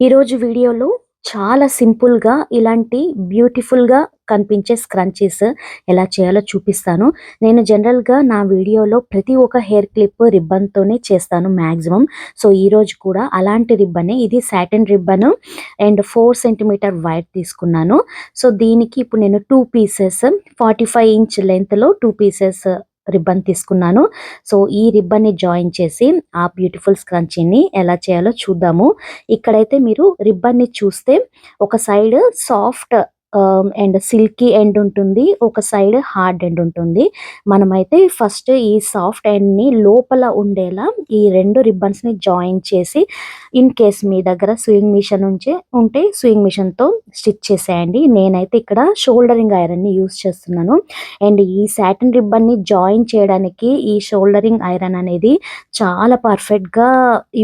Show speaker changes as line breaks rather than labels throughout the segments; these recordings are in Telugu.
ఈరోజు వీడియోలో చాలా సింపుల్‌గా ఇలాంటి బ్యూటిఫుల్‌గా కనిపించే స్క్రంచీస్ ఎలా చేయాలో చూపిస్తాను. నేను జనరల్‌గా నా వీడియోలో ప్రతి ఒక్క హెయిర్ క్లిప్ రిబ్బన్‌తోనే చేస్తాను మాక్సిమం. సో, ఈరోజు కూడా అలాంటి రిబ్బనే ఇది satin ribbon and four centimetre white తీసుకున్నాను. సో, దీనికి ఇప్పుడు నేను టూ పీసెస్ 45 ఇంచ్ లెంత్లో టూ పీసెస్ రిబ్బన్ తీసుకున్నాను. సో, ఈ రిబ్బన్‌ని జాయిన్ చేసి ఆ బ్యూటిఫుల్ స్క్రంచీని ఎలా చేయాలో చూద్దాము. ఇక్కడైతే మీరు రిబ్బన్‌ని చూస్తే ఒక side soft and silky end ఉంటుంది. ఒక సైడ్ హార్డ్ ఎండ్ ఉంటుంది. మనమైతే ఫస్ట్ ఈ సాఫ్ట్ ఎండ్‌ని లోపల ఉండేలా ఈ రెండు రిబ్బన్స్‌ని జాయిన్ చేసి ఇన్ కేస్ మీ దగ్గర స్వింగ్ మిషన్ ఉంచే ఉంటే స్వింగ్ మిషన్‌తో స్టిచ్ చేసేయండి. నేనైతే ఇక్కడ షోల్డరింగ్ ఐరన్‌ని యూజ్ చేస్తున్నాను. అండ్ ఈ సాటిన్ రిబ్బన్‌ని జాయిన్ చేయడానికి ఈ షోల్డరింగ్ ఐరన్ అనేది చాలా పర్ఫెక్ట్‌గా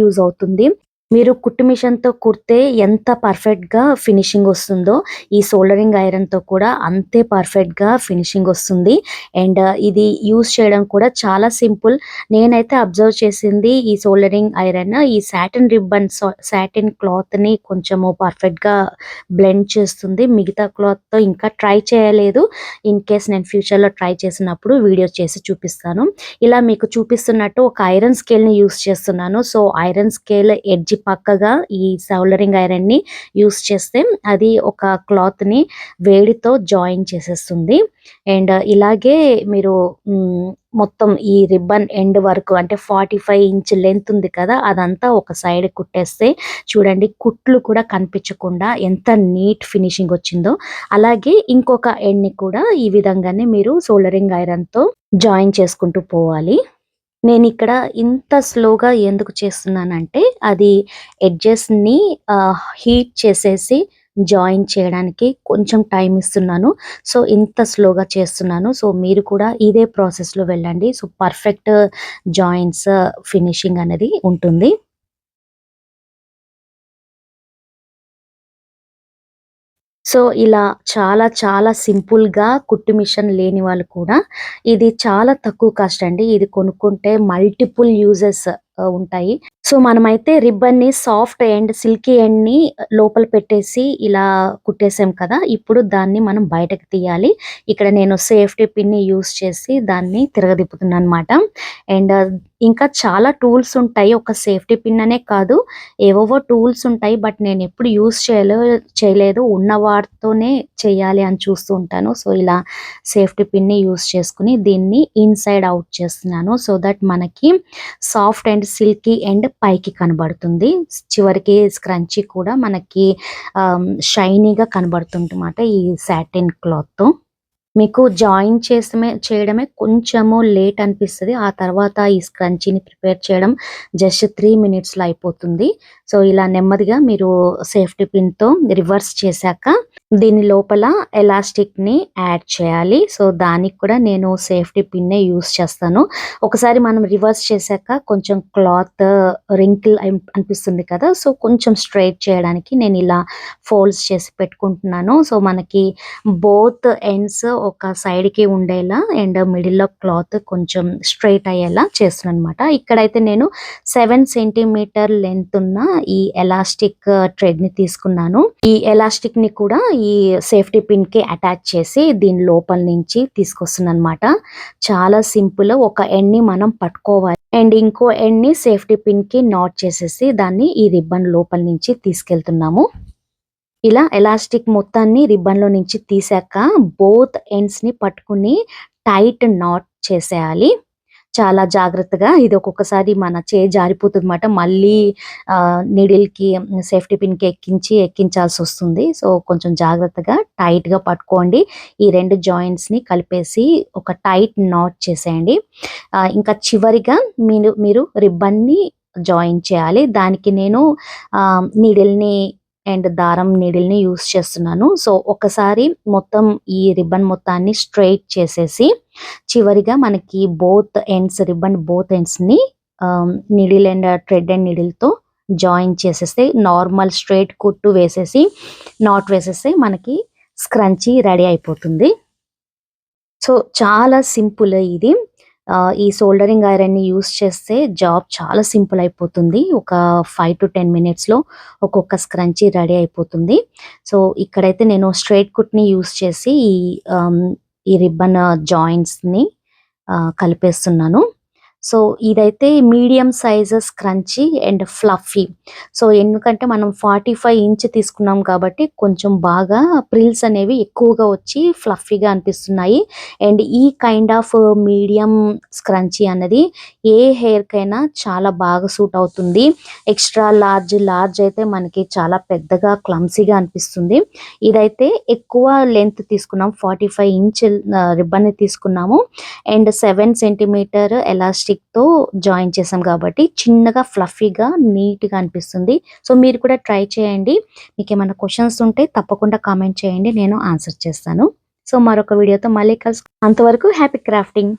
యూజ్ అవుతుంది. మీరు కుట్టు మిషన్‌తో కుడితే ఎంత పర్ఫెక్ట్‌గా ఫినిషింగ్ వస్తుందో ఈ సోల్డరింగ్ ఐరన్‌తో కూడా అంతే పర్ఫెక్ట్‌గా ఫినిషింగ్ వస్తుంది. అండ్ uh, ఇది యూస్ చేయడం కూడా చాలా సింపుల్. నేనైతే అబ్జర్వ్ చేసింది ఈ సోల్డరింగ్ ఐరన్ ఈ సాటిన్ రిబ్బన్ సా సాటిన్ క్లాత్‌ని కొంచెము పర్ఫెక్ట్‌గా బ్లెండ్ చేస్తుంది. మిగతా క్లాత్‌తో ఇంకా ట్రై చేయలేదు. ఇన్ కేస్ నేను ఫ్యూచర్‌లో ట్రై చేసినప్పుడు వీడియో చేసి చూపిస్తాను. ఇలా మీకు చూపిస్తున్నట్టు ఒక ఐరన్ స్కేల్‌ని యూజ్ చేస్తున్నాను. సో, ఐరన్ స్కేల్ ఎడ్జి పక్కగా ఈ సౌలరింగ్ ఐరన్‌ని యూస్ చేస్తే అది ఒక క్లాత్‌ని వేడితో జాయిన్ చేసేస్తుంది. అండ్ ఇలాగే మీరు మొత్తం ఈ రిబ్బన్ ఎండ్ వరకు అంటే 45 ఇంచ్ లెంత్ ఉంది కదా! అదంతా ఒక సైడ్ కుట్టేస్తే చూడండి కుట్లు కూడా కనిపించకుండా ఎంత నీట్ ఫినిషింగ్ వచ్చిందో. అలాగే ఇంకొక ఎండ్‌ని కూడా ఈ విధంగానే మీరు సోలరింగ్ ఐరన్‌తో జాయిన్ చేసుకుంటూ పోవాలి. నేను ఇక్కడ ఇంత స్లోగా ఎందుకు చేస్తున్నానంటే అది ఎడ్జెస్‌ని హీట్ చేసేసి జాయిన్ చేయడానికి కొంచెం టైం ఇస్తున్నాను. సో, ఇంత స్లోగా చేస్తున్నాను. సో, మీరు కూడా ఇదే ప్రాసెస్‌లో వెళ్ళండి. సో, పర్ఫెక్ట్ జాయింట్స్ ఫినిషింగ్ అనేది ఉంటుంది. సో, ఇలా చాలా చాలా సింపుల్‌గా కుట్టు మిషన్ లేని వాళ్ళు కూడా ఇది చాలా తక్కువ కాస్ట్ అండి. ఇది కొనుక్కుంటే మల్టిపుల్ యూజెస్ ఉంటాయి. సో, మనమైతే రిబ్బన్‌ని సాఫ్ట్ అండ్ సిల్కీ ఎండ్‌ని లోపల పెట్టేసి ఇలా కుట్టేసాం కదా! ఇప్పుడు దాన్ని మనం బయటకు తీయాలి. ఇక్కడ నేను సేఫ్టీ పిన్‌ని యూస్ చేసి దాన్ని తిరగదిప్పుతున్నానన్నమాట. అండ్ ఇంకా చాలా టూల్స్ ఉంటాయి. ఒక సేఫ్టీ పిన్ అనే కాదు ఏవేవో టూల్స్ ఉంటాయి. బట్ నేను ఎప్పుడు యూస్ చేయలే చేయలేదు. ఉన్న వాటితోనే చేయాలి అని చూస్తూ ఉంటాను. సో, ఇలా సేఫ్టీ పిన్‌ని యూస్ చేసుకొని దీన్ని ఇన్‌సైడ్ అవుట్ చేస్తున్నాను. సో దట్ మనకి సాఫ్ట్ అండ్ సిల్కీ అండ్ పైకి కనబడుతుంది. చివరికి స్క్రంచీ కూడా మనకి ఆహ్, షైనీగా కనబడుతుందన్నమాట ఈ సాటిన్ క్లాత్‌తో. మీకు జాయిన్ చేసమే చేయడమే కొంచెము లేట్ అనిపిస్తది. ఆ తర్వాత ఈ స్క్రంచీని ప్రిపేర్ చేయడం జస్ట్ త్రీ మినిట్స్‌లో అయిపోతుంది. సో, ఇలా నెమ్మదిగా మీరు సేఫ్టీ పిన్‌తో రివర్స్ చేశాక దీని లోపల ఎలాస్టిక్‌ని యాడ్ చేయాలి. సో, దానికి కూడా నేను సేఫ్టీ పిన్నే యూస్ చేస్తాను. ఒకసారి మనం రివర్స్ చేశాక కొంచెం క్లాత్ రింకిల్ అనిపిస్తుంది కదా! సో, కొంచెం స్ట్రెయిట్ చేయడానికి నేను ఇలా ఫోల్డ్స్ చేసి పెట్టుకుంటున్నాను. సో, మనకి బోత్ ఎండ్స్ ఒక సైడ్‌కి ఉండేలా అండ్ మిడిల్‌లో క్లాత్ కొంచెం స్ట్రెయిట్ అయ్యేలా చేస్తున్నాను అనమాట ఇక్కడైతే నేను సెవెన్ సెంటీమీటర్ లెంత్ ఉన్న ఈ ఎలాస్టిక్ థ్రెడ్‌ని తీసుకున్నాను. ఈ ఎలాస్టిక్ని కూడా ఈ సేఫ్టీ పిన్కి అటాచ్ చేసి దీని లోపల నుంచి తీసుకొస్తున్నానన్నమాట. చాలా సింపుల్. ఒక ఎండ్ని మనం పట్టుకోవాలి. అండ్ ఇంకో ఎండ్ని సేఫ్టీ పిన్కి నాట్ చేసేసి దాన్ని ఈ రిబ్బన్ లోపల నుంచి తీసుకెళ్తున్నాము. ఇలా ఎలాస్టిక్ మొత్తాన్ని రిబ్బన్‌లో నుంచి తీసాక బోత్ ఎండ్స్‌ని పట్టుకొని టైట్ నాట్ చేసేయాలి. చాలా జాగ్రత్తగా ఇది ఒక్కొక్కసారి మన చేయి జారిపోతుందన్నమాట. మళ్ళీ నీడిల్‌కి సేఫ్టీ పిన్‌కి ఎక్కించి ఎక్కించాల్సి వస్తుంది సో, కొంచెం జాగ్రత్తగా టైట్‌గా పట్టుకోండి. ఈ రెండు జాయింట్స్‌ని కలిపేసి ఒక టైట్ నాట్ చేసేయండి. ఇంకా చివరిగా మీరు మీరు రిబ్బన్‌ని జాయిన్ చేయాలి. దానికి నేను నీడిల్‌ని అండ్ దారం నీడిల్‌ని యూస్ చేస్తున్నాను. సో, ఒకసారి మొత్తం ఈ రిబ్బన్ మొత్తాన్ని స్ట్రెయిట్ చేసేసి చివరిగా మనకి బోత్ ఎండ్స్ రిబ్బన్ బోత్ ఎండ్స్‌ని ah, needle and thread and నీడిల్‌తో జాయిన్ చేసేస్తే నార్మల్ స్ట్రెయిట్ కుట్టు వేసేసి నాట్ వేసేస్తే మనకి స్క్రంచీ రెడీ అయిపోతుంది. సో, చాలా సింపుల్ ఇది. ఈ సోల్డరింగ్ ఐరన్‌ని యూస్ చేస్తే జాబ్ చాలా సింపుల్ అయిపోతుంది. ఒక 5-10 మినిట్స్‌లో ఒక్కొక్క స్క్రంచీ రెడీ అయిపోతుంది. సో, ఇక్కడైతే నేను స్ట్రెయిట్ కుట్‌ని యూస్ చేసి ఈ ఈ రిబ్బన్ జాయింట్స్‌ని ని కలిపేస్తున్నాను. సో, ఇదైతే medium sizes scrunchie and fluffy. So, ఎందుకంటే మనం 45 ఇంచ్ తీసుకున్నాం కాబట్టి కొంచెం బాగా ప్రిల్స్ అనేవి ఎక్కువగా వచ్చి ఫ్లఫీగా అనిపిస్తున్నాయి. అండ్ ఈ కైండ్ ఆఫ్ మీడియం స్క్రంచీ అన్నది ఏ హెయిర్‌కైనా చాలా బాగా సూట్ అవుతుంది. ఎక్స్ట్రా లార్జ్, లార్జ్ అయితే మనకి చాలా పెద్దగా క్లమ్సీగా అనిపిస్తుంది. ఇదైతే ఎక్కువ లెంత్ తీసుకున్నాం. 45 ఇంచ్ రిబ్బన్ తీసుకున్నాము. అండ్ సెవెన్ సెంటీమీటర్ ఎలాస్టిక్ ఎలాస్టిక్‌తో జాయిన్ చేసాం కాబట్టి చిన్నగా ఫ్లఫీగా, నీట్‌గా అనిపిస్తుంది. సో, మీరు కూడా ట్రై చేయండి. మీకు ఏమైనా క్వశ్చన్స్ ఉంటే తప్పకుండా కామెంట్ చేయండి. నేను ఆన్సర్ చేస్తాను. సో, మరొక వీడియోతో మళ్ళీ కలుసు అంతవరకు హ్యాపీ క్రాఫ్టింగ్.